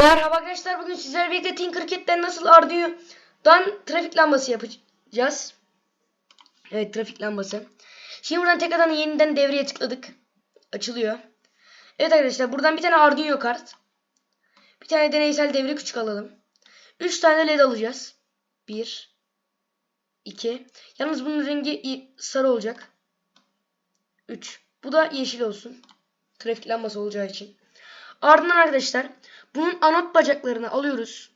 Merhaba arkadaşlar bugün sizlerle birlikte Tinkercad'den nasıl Arduino'dan trafik lambası yapacağız. Evet trafik lambası. Şimdi buradan tekrardan yeniden devreye tıkladık. Açılıyor. Evet arkadaşlar buradan bir tane Arduino kart. Bir tane deneysel devre küçük alalım. 3 tane led alacağız. 1 2 Yalnız bunun rengi sarı olacak. 3 Bu da yeşil olsun. Trafik lambası olacağı için. Ardından arkadaşlar bunun anot bacaklarını alıyoruz.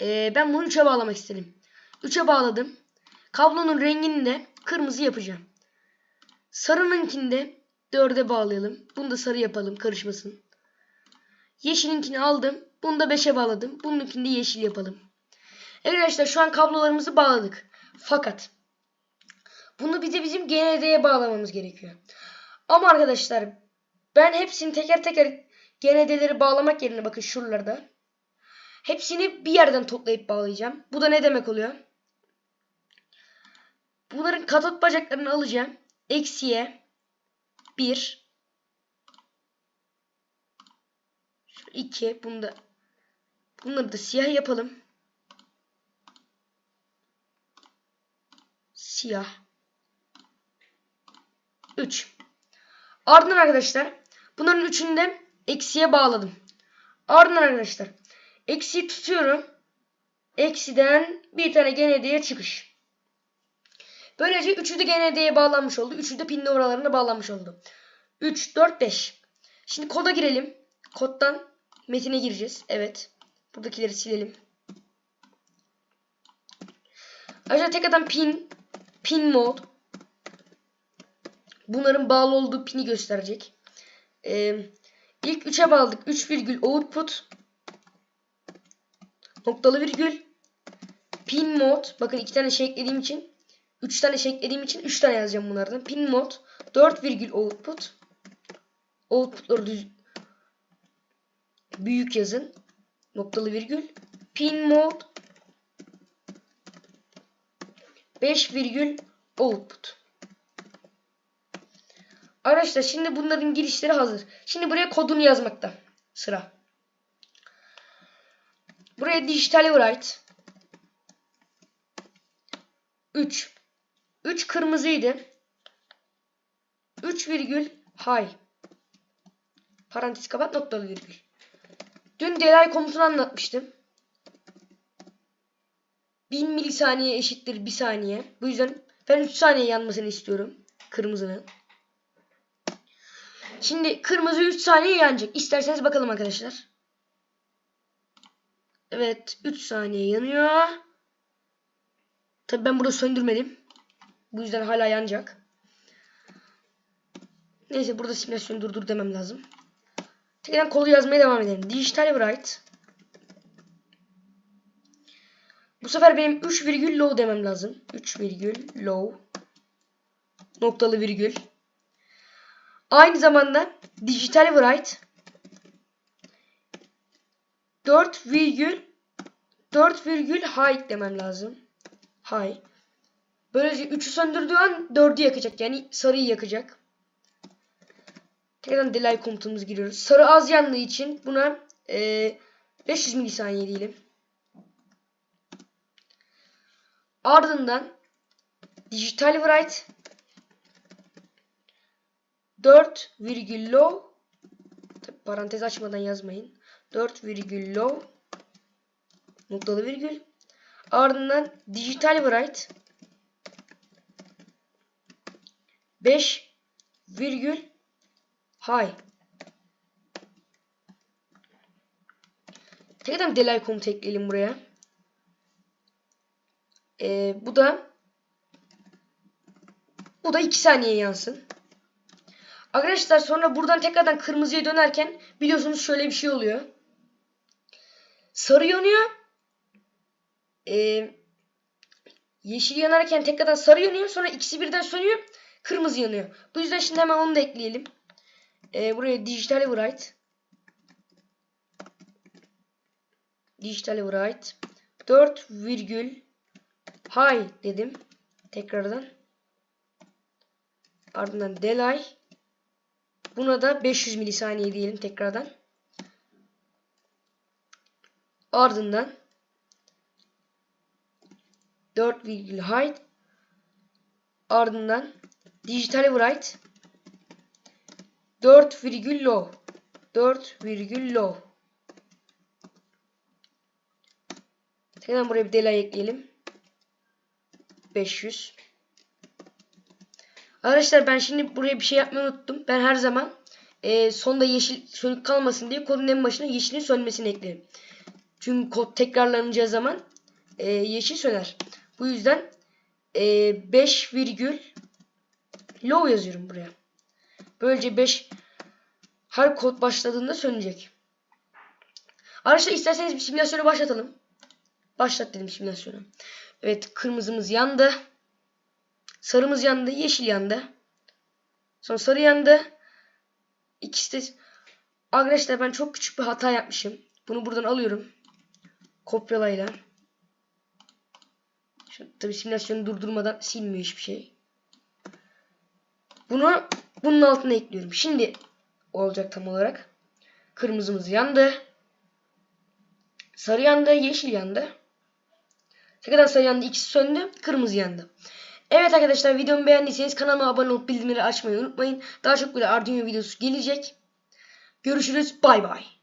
Ee, ben bunu 3'e bağlamak istedim. 3'e bağladım. Kablonun rengini de kırmızı yapacağım. Sarınınkini de 4'e bağlayalım. Bunu da sarı yapalım karışmasın. Yeşilinkini aldım. Bunu da 5'e bağladım. Bununkini de yeşil yapalım. Evet arkadaşlar şu an kablolarımızı bağladık. Fakat bunu bir de bizim GND'ye bağlamamız gerekiyor. Ama arkadaşlar ben hepsini teker teker GND'leri bağlamak yerine bakın şuralarda. Hepsini bir yerden toplayıp bağlayacağım. Bu da ne demek oluyor? Bunların katot bacaklarını alacağım. Eksiye 1 2 bunda bunları da siyah yapalım. Siyah 3 Ardından arkadaşlar bunların üçünü de eksiye bağladım. Ardından arkadaşlar eksiyi tutuyorum. Eksiden bir tane GND'ye çıkış. Böylece üçü de GND'ye bağlanmış oldu. Üçü de pin numaralarına bağlanmış oldu. 3, 4, 5. Şimdi koda girelim. Koddan metine gireceğiz. Evet. Buradakileri silelim. Ayrıca tekrardan pin, pin mod. Bunların bağlı olduğu pini gösterecek. Ee, ilk 3'e bağladık. 3 virgül output noktalı virgül pin mod. Bakın iki tane şey eklediğim için 3 tane şey eklediğim için 3 tane yazacağım bunlardan. Pin mod 4 virgül output outputları düz büyük yazın. Noktalı virgül pin mod 5 virgül output. Arkadaşlar şimdi bunların girişleri hazır. Şimdi buraya kodunu yazmakta sıra. Buraya dijital write 3 3 kırmızıydı. 3 virgül high. Parantez kapat noktalı virgül. Dün delay komutunu anlatmıştım. 1000 milisaniye eşittir 1 saniye. Bu yüzden ben 3 saniye yanmasını istiyorum. Kırmızının. Şimdi kırmızı 3 saniye yanacak. İsterseniz bakalım arkadaşlar. Evet 3 saniye yanıyor. Tabi ben burada söndürmedim. Bu yüzden hala yanacak. Neyse burada simülasyonu durdur demem lazım. Tekrar kolu yazmaya devam edelim. Dijital write. Bu sefer benim 3 virgül low demem lazım. 3 virgül low. Noktalı virgül. Aynı zamanda dijital write 4 virgül 4 virgül high demem lazım. High. Böylece 3'ü söndürdüğü an 4'ü yakacak. Yani sarıyı yakacak. Tekrardan delay komutumuzu giriyoruz. Sarı az yandığı için buna e, 500 milisaniye diyelim. Ardından dijital write 4 virgül low parantez açmadan yazmayın. 4 virgül low noktalı virgül ardından dijital write 5 virgül high Tekrardan delay komutu ekleyelim buraya. Ee, bu da bu da 2 saniye yansın. Arkadaşlar sonra buradan tekrardan kırmızıya dönerken biliyorsunuz şöyle bir şey oluyor. Sarı yanıyor. Ee, yeşil yanarken tekrardan sarı yanıyor. Sonra ikisi birden sönüyor. Kırmızı yanıyor. Bu yüzden şimdi hemen onu da ekleyelim. Ee, buraya dijital write. Dijital write. 4 virgül high dedim. Tekrardan. Ardından delay. Buna da 500 milisaniye diyelim tekrardan. Ardından 4 virgül height ardından dijital write 4 virgül low 4 virgül low Hemen buraya bir delay ekleyelim. 500 Arkadaşlar ben şimdi buraya bir şey yapmayı unuttum. Ben her zaman e, sonda yeşil sönük kalmasın diye kodun en başına yeşilin sönmesini eklerim. Çünkü kod tekrarlanacağı zaman e, yeşil söner. Bu yüzden e, 5 virgül low yazıyorum buraya. Böylece 5 her kod başladığında sönecek. Arkadaşlar isterseniz bir simülasyonu başlatalım. Başlat dedim simülasyonu. Evet kırmızımız yandı. Sarımız yandı. Yeşil yandı. Sonra sarı yandı. İkisi de... Arkadaşlar ben çok küçük bir hata yapmışım. Bunu buradan alıyorum. Kopyalayla. Şu, tabii simülasyonu durdurmadan silmiyor hiçbir şey. Bunu bunun altına ekliyorum. Şimdi olacak tam olarak. Kırmızımız yandı. Sarı yandı. Yeşil yandı. Tekrardan sarı yandı. ikisi söndü. Kırmızı yandı. Evet arkadaşlar videomu beğendiyseniz kanalıma abone olup bildirimleri açmayı unutmayın. Daha çok böyle Arduino videosu gelecek. Görüşürüz. Bay bay.